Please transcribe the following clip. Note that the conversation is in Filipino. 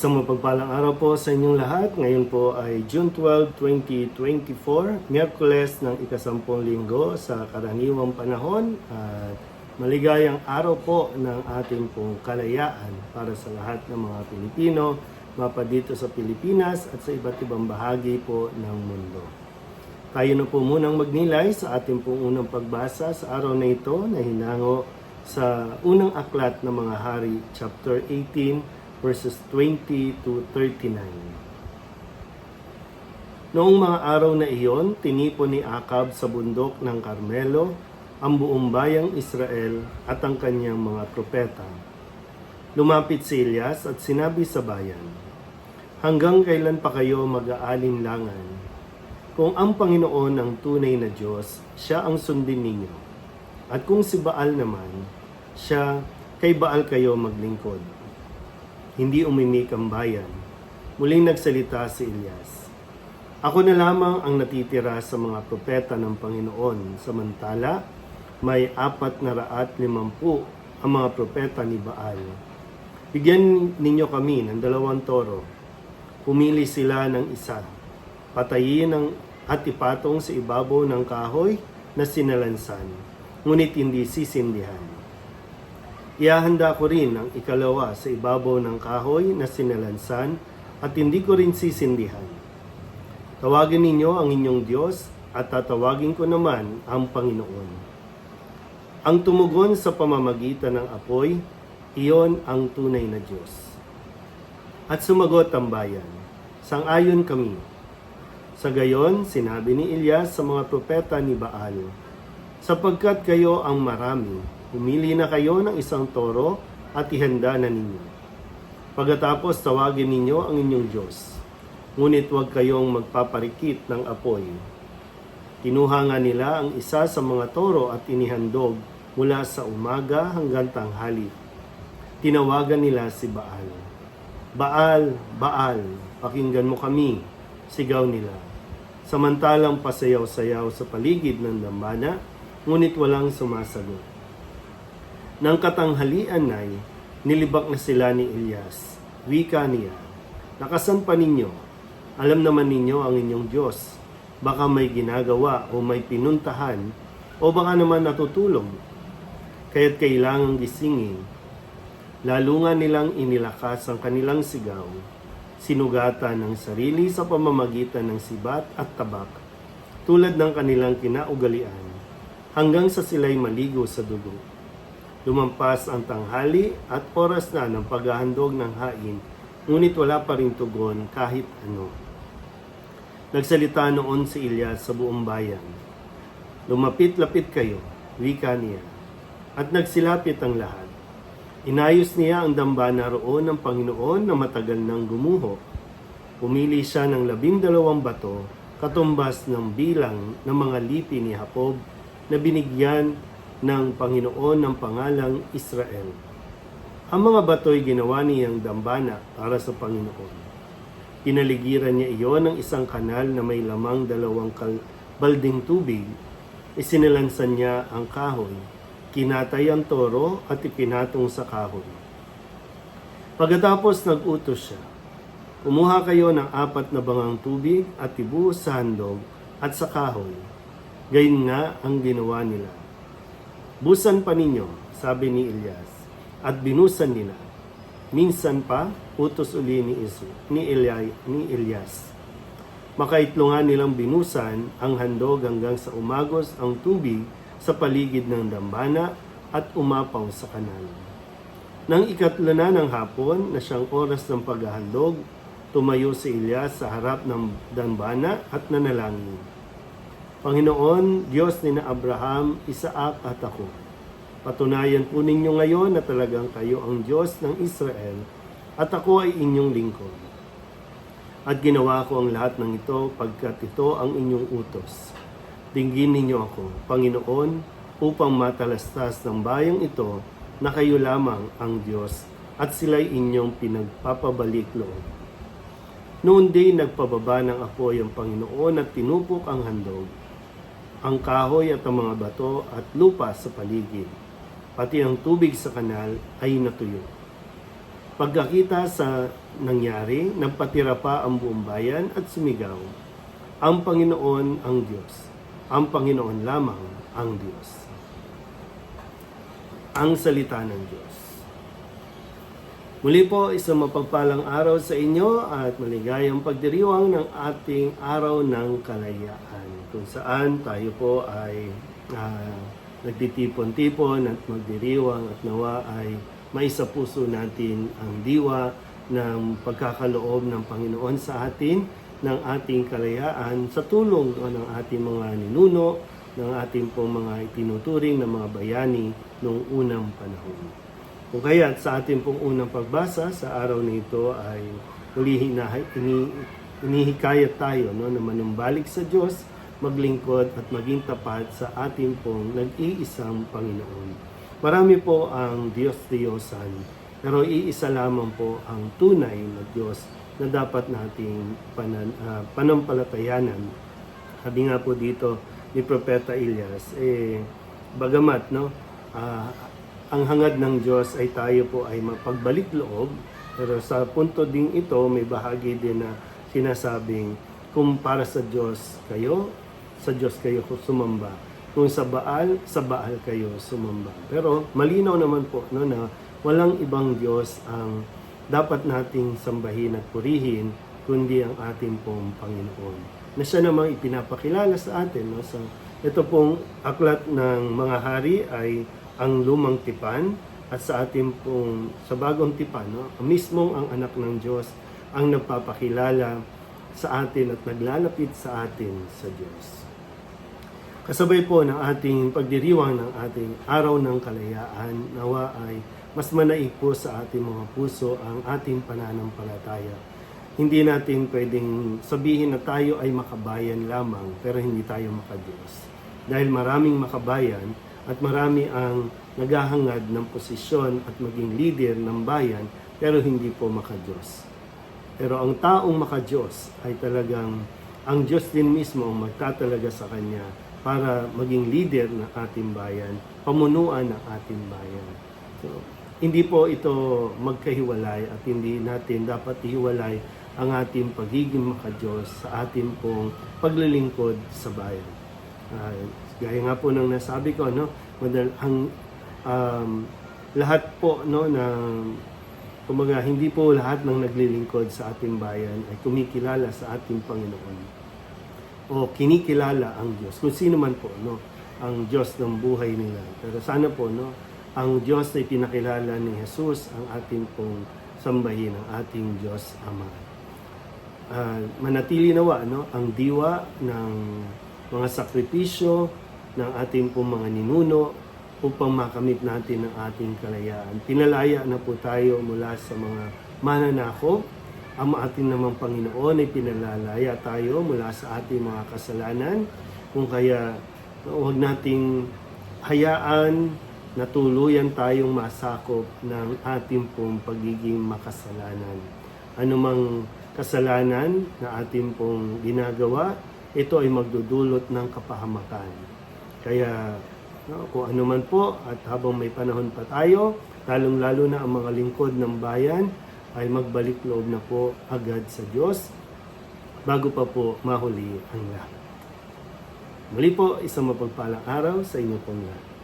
Isang mapagpalang araw po sa inyong lahat. Ngayon po ay June 12, 2024, Miyerkules ng ikasampung linggo sa karaniwang panahon at maligayang araw po ng ating pong kalayaan para sa lahat ng mga Pilipino, mapa dito sa Pilipinas at sa iba't ibang bahagi po ng mundo. Tayo na po munang magnilay sa ating pong unang pagbasa sa araw na ito na hinango sa unang aklat ng mga hari, chapter 18, verses 20 to 39. Noong mga araw na iyon, tinipon ni Akab sa bundok ng Carmelo ang buong bayang Israel at ang kanyang mga propeta. Lumapit si Elias at sinabi sa bayan, Hanggang kailan pa kayo mag-aalinlangan? Kung ang Panginoon ang tunay na Diyos, siya ang sundin ninyo. At kung si Baal naman, siya, kay Baal kayo maglingkod. Hindi umimik ang bayan. Muling nagsalita si Elias. Ako na lamang ang natitira sa mga propeta ng Panginoon, samantala may apat na raat limampu ang mga propeta ni Baal. Bigyan ninyo kami ng dalawang toro. Pumili sila ng isa. Patayin ng at ipatong sa ibabaw ng kahoy na sinalansan, ngunit hindi sisindihan. Iahanda ko rin ang ikalawa sa ibabaw ng kahoy na sinalansan at hindi ko rin sisindihan. Tawagin ninyo ang inyong Diyos at tatawagin ko naman ang Panginoon. Ang tumugon sa pamamagitan ng apoy, iyon ang tunay na Diyos. At sumagot ang bayan, Sang-ayon kami. Sa gayon, sinabi ni Elias sa mga propeta ni Baal, Sapagkat kayo ang marami, Pumili na kayo ng isang toro at ihanda na ninyo. Pagkatapos tawagin ninyo ang inyong Diyos. Ngunit huwag kayong magpaparikit ng apoy. Kinuha nga nila ang isa sa mga toro at inihandog mula sa umaga hanggang tanghali. Tinawagan nila si Baal. Baal, Baal, pakinggan mo kami, sigaw nila. Samantalang pasayaw-sayaw sa paligid ng dambana, ngunit walang sumasagot. Nang katanghalian ay, nilibak na sila ni Elias. Wika niya, Nakasan pa ninyo? Alam naman ninyo ang inyong Diyos. Baka may ginagawa o may pinuntahan o baka naman natutulog. Kaya't kailangang gisingin. Lalo nga nilang inilakas ang kanilang sigaw, sinugatan ng sarili sa pamamagitan ng sibat at tabak, tulad ng kanilang kinaugalian, hanggang sa sila'y maligo sa dugo. Lumampas ang tanghali at oras na ng paghahandog ng hain, ngunit wala pa rin tugon kahit ano. Nagsalita noon si Elias sa buong bayan. Lumapit-lapit kayo, wika niya. At nagsilapit ang lahat. Inayos niya ang dambana roon ng Panginoon na matagal nang gumuho. Pumili siya ng labindalawang bato, katumbas ng bilang ng mga lipi ni Jacob na binigyan ng Panginoon ng pangalang Israel. Ang mga bato'y ginawa niyang dambana para sa Panginoon. Pinaligiran niya iyon ng isang kanal na may lamang dalawang kal- balding tubig. Isinilansan niya ang kahoy, kinatay ang toro at ipinatong sa kahoy. Pagkatapos nag-utos siya, Kumuha kayo ng apat na bangang tubig at ibuhos sa handog at sa kahoy. Gayun nga ang ginawa nila. Busan pa ninyo, sabi ni Elias, at binusan nila. Minsan pa, utos uli ni Isu, ni, Eliay, ni Elias. Makaitlungan nilang binusan ang handog hanggang sa umagos ang tubig sa paligid ng dambana at umapaw sa kanal. Nang ikatlo na ng hapon na siyang oras ng paghahandog, tumayo si Elias sa harap ng dambana at nanalangin. Panginoon, Diyos ni na Abraham, Isaac at ako. Patunayan po ninyo ngayon na talagang kayo ang Diyos ng Israel at ako ay inyong lingkod. At ginawa ko ang lahat ng ito pagkat ito ang inyong utos. Dinggin ninyo ako, Panginoon, upang matalastas ng bayang ito na kayo lamang ang Diyos at sila'y inyong pinagpapabalik loob. Noon din nagpababa ng apoy ang Panginoon at tinupok ang handog ang kahoy at ang mga bato at lupa sa paligid. Pati ang tubig sa kanal ay natuyo. Pagkakita sa nangyari, nagpatira pa ang buong bayan at sumigaw, Ang Panginoon ang Diyos. Ang Panginoon lamang ang Diyos. Ang salita ng Diyos. Muli po, isang mapagpalang araw sa inyo at maligayang pagdiriwang ng ating araw ng kalayaan. Kung saan tayo po ay ah, nagtitipon-tipon at magdiriwang at nawa ay maisa puso natin ang diwa ng pagkakaloob ng Panginoon sa atin ng ating kalayaan sa tulong ng ating mga ninuno, ng ating pong mga itinuturing ng mga bayani noong unang panahon. Kung kaya sa ating pong unang pagbasa sa araw nito ay muli ini, inihikayat tayo no, na manumbalik sa Diyos, maglingkod at maging tapat sa ating pong nag-iisang Panginoon. Marami po ang Diyos-Diyosan, pero iisa lamang po ang tunay na Diyos na dapat nating panan, ah, panampalatayanan. Sabi nga po dito ni Propeta Elias, eh, bagamat no, ah, ang hangad ng Diyos ay tayo po ay mapagbalik loob, pero sa punto ding ito may bahagi din na sinasabing kung para sa Diyos kayo, sa Diyos kayo sumamba. Kung sa Baal, sa Baal kayo sumamba. Pero malinaw naman po no, na walang ibang Diyos ang dapat nating sambahin at purihin kundi ang ating pong Panginoon. Na siya namang ipinapakilala sa atin. No? So, ito pong aklat ng mga hari ay ang lumang tipan at sa ating pong sa bagong tipan, no? mismong ang anak ng Diyos ang nagpapakilala sa atin at naglalapit sa atin sa Diyos. Kasabay po ng ating pagdiriwang ng ating araw ng kalayaan, nawa ay mas manaig po sa ating mga puso ang ating pananampalataya. Hindi natin pwedeng sabihin na tayo ay makabayan lamang pero hindi tayo makadiyos. Dahil maraming makabayan at marami ang naghahangad ng posisyon at maging leader ng bayan pero hindi po makadiyos. Pero ang taong makadiyos ay talagang ang Diyos din mismo ang magtatalaga sa Kanya para maging leader ng ating bayan, pamunuan ng ating bayan. So, hindi po ito magkahiwalay at hindi natin dapat ihiwalay ang ating pagiging makadiyos sa ating pong paglilingkod sa bayan. Ah, gaya nga po ng nasabi ko, no, madal, ang um, lahat po no ng kumaga hindi po lahat ng naglilingkod sa ating bayan ay kumikilala sa ating Panginoon o kinikilala ang Diyos. Kung sino man po, no, ang Diyos ng buhay nila. Pero sana po, no, ang Diyos ay pinakilala ni Jesus ang ating pong sambahin, ang ating Diyos Ama. Ah, manatili nawa, no, ang diwa ng mga sakripisyo ng ating pong mga ninuno upang makamit natin ang ating kalayaan. Pinalaya na po tayo mula sa mga mananakop, ang ating namang Panginoon ay pinalalaya tayo mula sa ating mga kasalanan. Kung kaya huwag nating hayaan na tuluyan tayong masakop ng ating pong pagiging makasalanan. Anumang kasalanan na ating pong ginagawa, ito ay magdudulot ng kapahamakan. Kaya no, kung ano man po at habang may panahon pa tayo, lalong-lalo na ang mga lingkod ng bayan, ay magbalik loob na po agad sa Diyos bago pa po mahuli ang lahat. Muli po, isang mapagpalang araw sa inyo pong lahat.